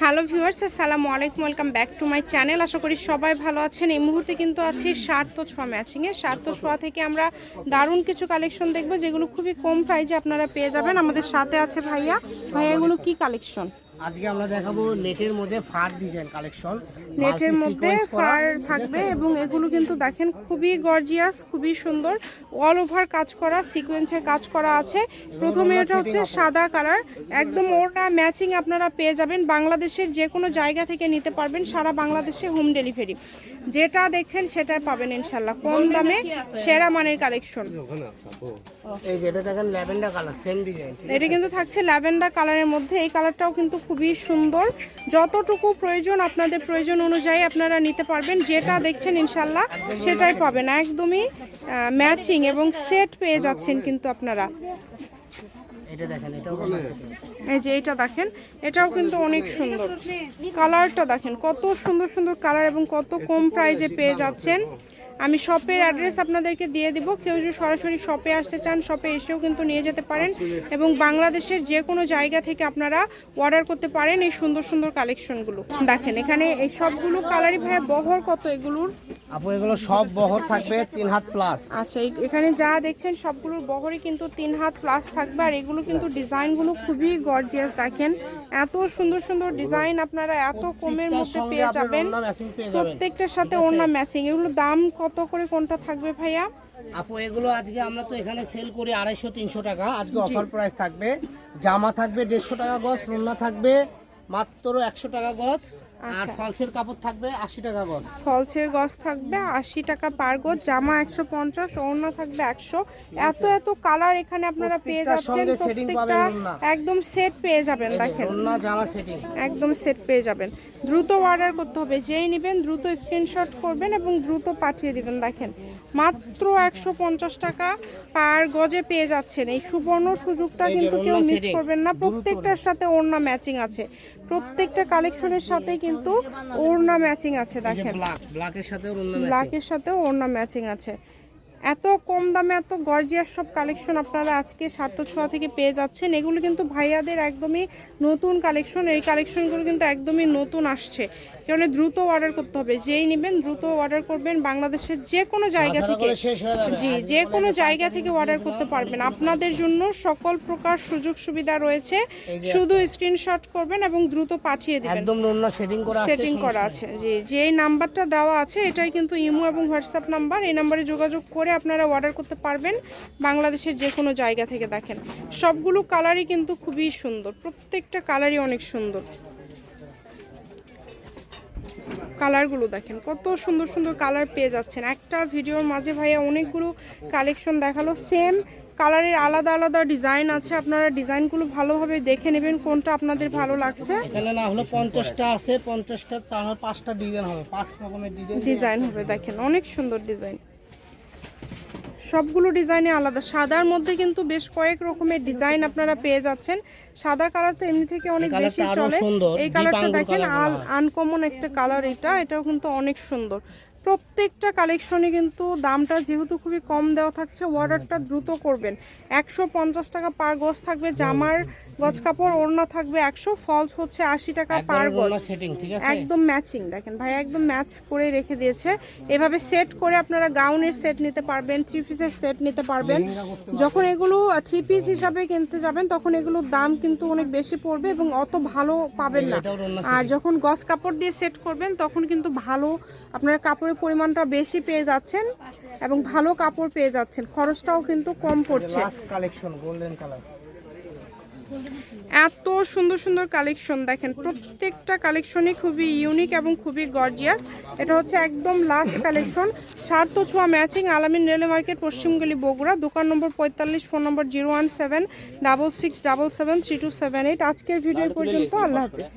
Hello viewers, আসসালামু আলাইকুম, welcome back to my channel. আশা করি সবাই ভালো আছেন। এই মুহূর্তে কিন্তু আছে সার্থ ছোঁয়া ম্যাচিংয়ে সার্থ ছোঁয়া থেকে আমরা দারুণ কিছু কালেকশন দেখব, যেগুলো খুবই কম প্রাইজে আপনারা পেয়ে যাবেন। আমাদের সাথে আছে ভাইয়া। ভাইয়া, এগুলো কী কালেকশন আজকে আমরা দেখাবো নেটের মধ্যে ফার ডিজাইন কালেকশন নেটের মধ্যে ফার থাকবে এবং এগুলো কিন্তু দেখেন খুবই গর্জিয়াস খুবই সুন্দর অল ওভার কাজ করা সিকোয়েন্সের কাজ করা আছে। প্রথমে এটা হচ্ছে সাদা কালার একদম ওটা ম্যাচিং আপনারা পেয়ে যাবেন। বাংলাদেশের যে কোনো জায়গা থেকে নিতে পারবেন সারা বাংলাদেশে হোম ডেলিভারি যেটা দেখছেন সেটাই পাবেন ইনশাল্লাহ কম দামে সেরা মানের কালেকশন। এই যেটা দেখেন ল্যাভেন্ডার কালার সেম ডিজাইন এটা কিন্তু থাকছে ল্যাভেন্ডার কালারের মধ্যে। এই কালারটাও কিন্তু খুবই সুন্দর। যতটুকু প্রয়োজন আপনাদের প্রয়োজন অনুযায়ী আপনারা নিতে পারবেন। যেটা দেখছেন ইনশাল্লাহ সেটাই পাবেন। একদমই ম্যাচিং এবং সেট পেয়ে যাচ্ছেন কিন্তু আপনারা। এই যে এটা দেখেন এটাও কিন্তু অনেক সুন্দর। কালারটা দেখেন কত সুন্দর সুন্দর কালার এবং কত কম প্রাইজে পেয়ে যাচ্ছেন। আমি শপের অ্যাড্রেস আপনাদেরকে দিয়ে দিব। কেউ যদি সরাসরি শপে আসতে চান শপে এসেও কিন্তু নিয়ে যেতে পারেন এবং বাংলাদেশের যে কোনো জায়গা থেকে আপনারা অর্ডার করতে পারেন এই সুন্দর সুন্দর কালেকশনগুলো দেখেন এখানে এই সবগুলো কালারই ভাইয়া বহর কত এগুলোর? আপু এগুলো সব বহর থাকবে তিন হাত প্লাস আচ্ছা এখানে যা দেখছেন সবগুলোর বহরে কিন্তু তিন হাত প্লাস থাকবে আর এগুলো কিন্তু ডিজাইনগুলো খুবই গর্জিয়াস দেখেন। এত সুন্দর সুন্দর ডিজাইন আপনারা এত কমের মধ্যে পেয়ে যাবেন। ম্যাচিং পেয়ে যাবেন। প্রত্যেকটার সাথে ওড়না ম্যাচিং এগুলো দাম কত করে কোনটা থাকবে ভাইয়া? আপু এগুলো আজকে আমরা তো এখানে সেল করি আড়াইশো তিনশো টাকা। আজকে অফার প্রাইস থাকবে। জামা থাকবে দেড়শো টাকা গজ রুন্না থাকবে মাত্র একশো টাকা গজ। আর ফলসের কাপড় থাকবে আশি টাকা গজ। ফলসের গজ থাকবে আশি টাকা পার গজ জামা একশো পঞ্চাশ ওড়না থাকবে একশো। এত এত কালার এখানে আপনারা পেয়ে যাচ্ছেন প্রত্যেকটা একদম সেট পেয়ে যাবেন দেখেন। রুন্না জামা সেটিং একদম সেট পেয়ে যাবেন। দ্রুত অর্ডার করতে হবে যেই নেবেন দ্রুত স্ক্রিনশট করবেন এবং দ্রুত পাঠিয়ে দিবেন দেখেন। মাত্র একশো পঞ্চাশ টাকা পার গজে পেয়ে যাচ্ছেন। এই সুবর্ণ সুযোগটা কিন্তু কেউ মিস করবেন না। প্রত্যেকটার সাথে ওড়না ম্যাচিং আছে। প্রত্যেকটা কালেকশনের সাথে কিন্তু ওড়না ম্যাচিং আছে দেখেন। ব্ল্যাক ব্ল্যাকের সাথে ওড়না ম্যাচিং আছে। এত কম দামে এত গর্জিয়াস সব কালেকশন আপনারা আজকে সার্থ ছোঁয়া থেকে পেয়ে যাচ্ছেন। এগুলো কিন্তু ভাইয়াদের একদমই নতুন কালেকশন এই কালেকশনগুলো কিন্তু একদমই নতুন আসছে। কারণে দ্রুত অর্ডার করতে হবে। যেই নেবেন দ্রুত অর্ডার করবেন বাংলাদেশের যে কোনো জায়গা থেকে। জি যে কোনো জায়গা থেকে অর্ডার করতে পারবেন। আপনাদের জন্য সকল প্রকার সুযোগ সুবিধা রয়েছে। শুধু স্ক্রিনশট করবেন এবং দ্রুত পাঠিয়ে দিবেন। একদম সেটিং করা আছে সেটিং করা আছে। জি যে নাম্বারটা দেওয়া আছে এটাই কিন্তু ইমো এবং হোয়াটসঅ্যাপ নাম্বার। এই নাম্বারে যোগাযোগ করে আপনারা অর্ডার করতে পারবেন বাংলাদেশের যে কোনো জায়গা থেকে দেখেন। সবগুলো কালারই কিন্তু খুবই সুন্দর। প্রত্যেকটা কালারই অনেক সুন্দর। কালারগুলো দেখেন কত সুন্দর সুন্দর কালার পেয়ে যাচ্ছেন। একটা ভিডিওর মাঝে ভাইয়া অনেকগুলো কালেকশন দেখাল সেম কালারের আলাদা আলাদা ডিজাইন আছে আপনারা ডিজাইনগুলো ভালোভাবে দেখে নেবেন কোনটা আপনাদের ভালো লাগছে। এখানে না হলো পঞ্চাশটা আছে পঞ্চাশটা তার পাঁচটা ডিজাইন হবে পাঁচ রকমের ডিজাইন। ডিজাইন হবে দেখেন অনেক সুন্দর ডিজাইন। সবগুলো ডিজাইনে আলাদা। সাদার মধ্যে কিন্তু বেশ কয়েক রকমের ডিজাইন আপনারা পেয়ে যাচ্ছেন। সাদা কালার তো এমনি থেকে অনেক বেশি চলে। এই কালারটা দেখেন হয়। আনকমন একটা কালার এটা এটাও কিন্তু অনেক সুন্দর। প্রত্যেকটা কালেকশনে কিন্তু দামটা যেহেতু খুবই কম দেওয়া থাকছে অর্ডারটা দ্রুত করবেন। একশো পঞ্চাশ টাকা পার গজ থাকবে জামার গজ কাপড় ওড়না থাকবে একশো ফলস হচ্ছে আশি টাকা পার গজ। একদম ম্যাচিং দেখেন ভাই একদম ম্যাচ করে রেখে দিয়েছে। এভাবে সেট করে আপনারা গাউনের সেট নিতে পারবেন থ্রি পিসের সেট নিতে পারবেন। যখন এগুলো থ্রি পিস হিসাবে কিনতে যাবেন তখন এগুলোর দাম কিন্তু অনেক বেশি পড়বে এবং অত ভালো পাবেন না। আর যখন গজ কাপড় দিয়ে সেট করবেন তখন কিন্তু ভালো আপনারা কাপড়ের পরিমাণটা বেশি পেয়ে যাচ্ছেন এবং ভালো কাপড় পেয়ে যাচ্ছেন। খরচটাও কিন্তু কম পড়ছে। কালেকশন গোল্ডেন কালার এত সুন্দর সুন্দর কালেকশন দেখেন। প্রত্যেকটা কালেকশনই খুবই ইউনিক এবং খুবই গর্জিয়াস এটা হচ্ছে একদম লাস্ট কালেকশন সার্থ ছোঁয়া ম্যাচিং আলামিন রেলে মার্কেট পশ্চিমগুলি বগুড়া। দোকান নম্বর পঁয়তাল্লিশ phone number zero one seven double six double seven three two seven eight. আজকের ভিডিও পর্যন্ত। আল্লাহ হাফিজ।